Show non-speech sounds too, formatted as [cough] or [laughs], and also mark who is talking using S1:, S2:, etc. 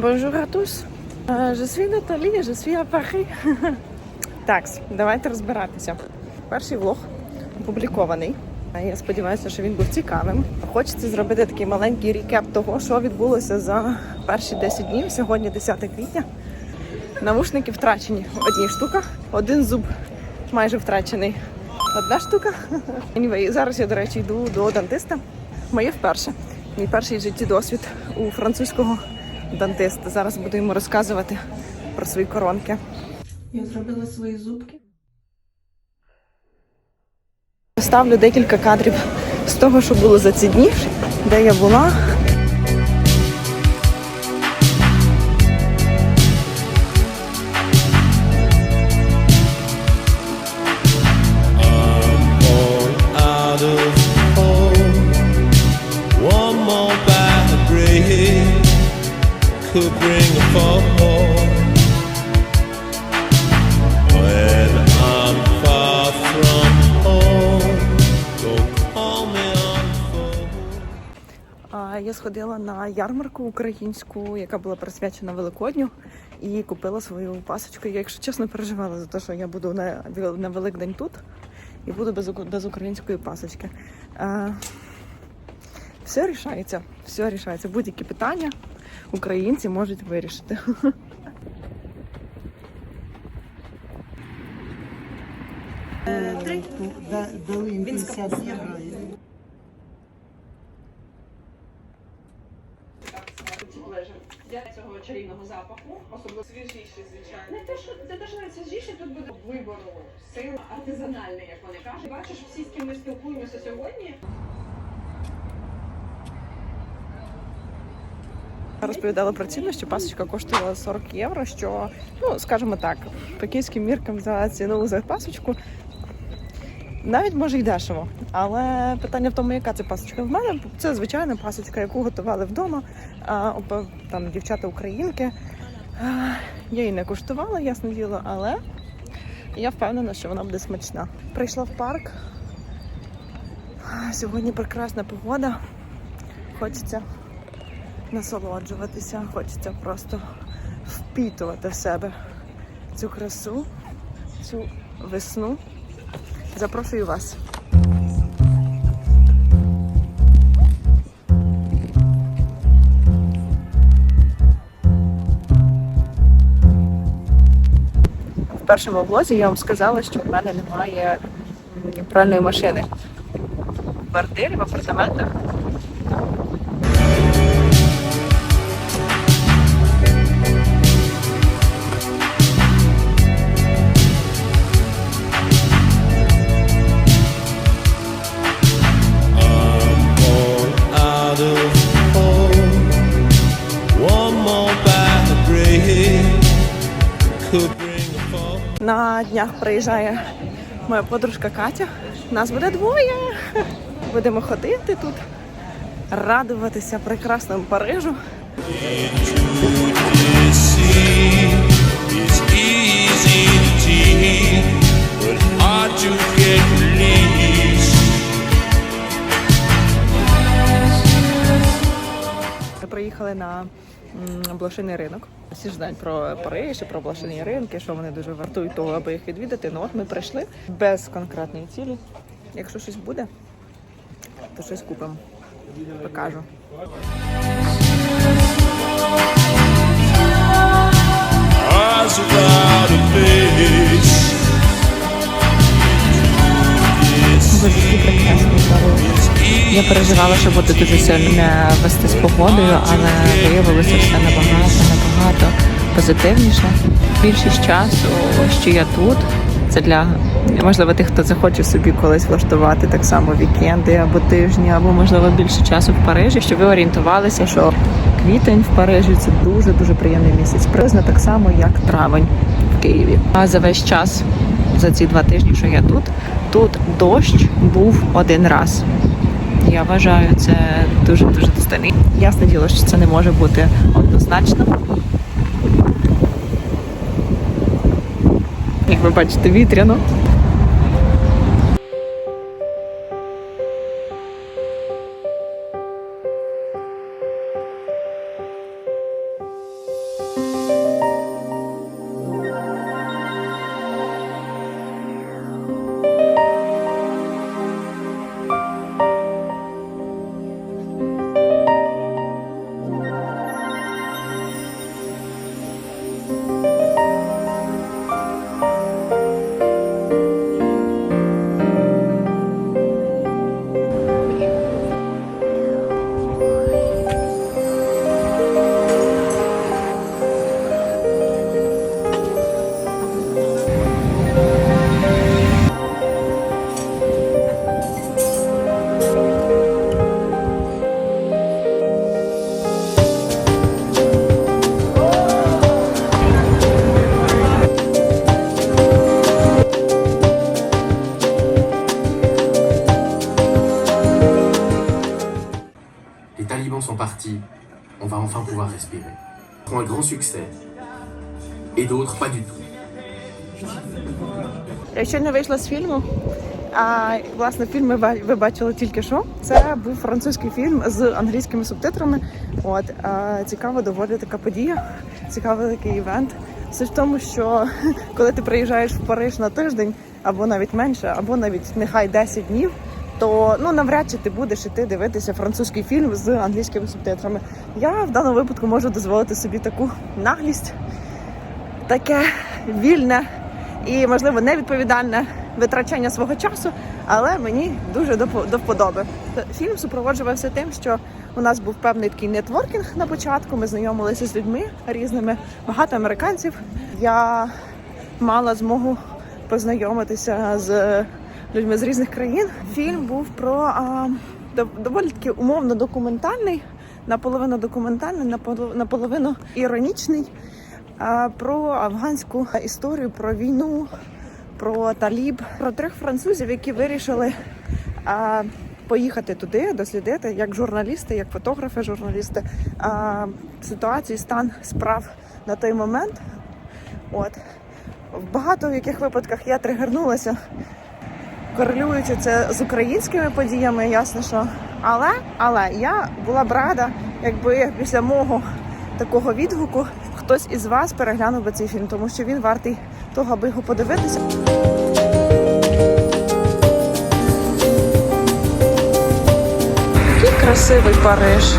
S1: Bonjour à tous. Euh, Je suis Наталі, je suis à Paris. [laughs] Так, давайте розбиратися. Перший влог опублікований. Я сподіваюся, що він був цікавим. Хочеться зробити такий маленький рекеп того, що відбулося за перші 10 днів. Сьогодні 10 квітня. Навушники втрачені. Одні штука, один зуб майже втрачений. Одна штука. [laughs] Anyway, зараз я, до речі, йду до дантиста. Моє вперше. Мій перший в житті досвід у французького дантиста. Зараз буду йому розказувати про свої коронки. Я зробила свої зубки. Ставлю декілька кадрів з того, що було за ці дні, де я була. Я сходила на ярмарку українську, яка була присвячена Великодню, і купила свою пасочку. Я, якщо чесно, переживала за те, що я буду на, на Великдень тут і буду без, без української пасочки. А, все рішається, все рішається. Будь-які питання українці можуть вирішити.
S2: Да- Дали їм 50 євро.
S1: Я цього чарівного запаху, особливо свіжіші, звичайно.
S3: Не те, що не те, що навіть свіжіше, тут буде вибору сил артизанальний, як вони кажуть. Бачиш, всі, з ким ми спілкуємося сьогодні,
S1: Розповідала про ціну, що пасочка коштувала 40 євро, що, ну, скажімо так, по київським міркам за ціну за пасочку навіть може й дешево. Але питання в тому, яка це пасочка. В мене це звичайна пасочка, яку готували вдома. А, там дівчата українки. Я її не куштувала, ясне діло, але я впевнена, що вона буде смачна. Прийшла в парк. Сьогодні прекрасна погода. Хочеться насолоджуватися, хочеться просто впітувати в себе цю красу, цю весну. Запрошую вас. В першому влозі я вам сказала, що в мене немає пральної машини. В квартирі, в апартаментах На днях приїжджає моя подружка Катя. Нас буде двоє. Будемо ходити тут, радуватися прекрасному Парижу. Блошиний ринок. Всі ж знають про Париж і про блошині ринки, що вони дуже вартують того, аби їх відвідати. Ну от ми прийшли без конкретної цілі. Якщо щось буде, то щось купимо. Покажу. Боже, який прекрасний Париж. Я переживала, що буде дуже сильно вести з погодою, але виявилося все набагато, набагато позитивніше. Більшість часу, що я тут, це для можливо тих, хто захоче собі колись влаштувати так само вікенди або тижні, або можливо більше часу в Парижі, щоб ви орієнтувалися, що квітень в Парижі це дуже дуже приємний місяць. Приблизно так само, як травень в Києві. А за весь час, за ці два тижні, що я тут, тут дощ був один раз. Я вважаю, це дуже дуже достойний. Ясне діло, що це не може бути однозначно. Як ви бачите, вітряно.
S4: Succès. Et d'autres, pas du tout.
S1: Я щойно вийшла з фільму. А власне фільм ви бачили тільки що. Це був французький фільм з англійськими субтитрами. От а, цікава доволі така подія, цікавий такий івент. Суть в тому, що [laughs] коли ти приїжджаєш в Париж на тиждень, або навіть менше, або навіть нехай 10 днів, то ну навряд чи ти будеш іти дивитися французький фільм з англійськими субтитрами. Я в даному випадку можу дозволити собі таку наглість, таке вільне і, можливо, невідповідальне витрачання свого часу, але мені дуже до, до вподоби. Фільм супроводжувався тим, що у нас був певний такий нетворкінг на початку. Ми знайомилися з людьми різними, багато американців. Я мала змогу познайомитися з людьми з різних країн. Фільм був про а, доволі таки умовно документальний, наполовину документальний, наполов- наполовину іронічний а, про афганську історію, про війну, про таліб, про трьох французів, які вирішили а, поїхати туди, дослідити як журналісти, як фотографи, журналісти ситуацію, стан справ на той момент. От в багато в яких випадках я тригернулася, корелюючи це з українськими подіями, ясно, що. Але, але я була б рада, якби після мого такого відгуку хтось із вас переглянув би цей фільм, тому що він вартий того, аби його подивитися.
S5: Який красивий Париж.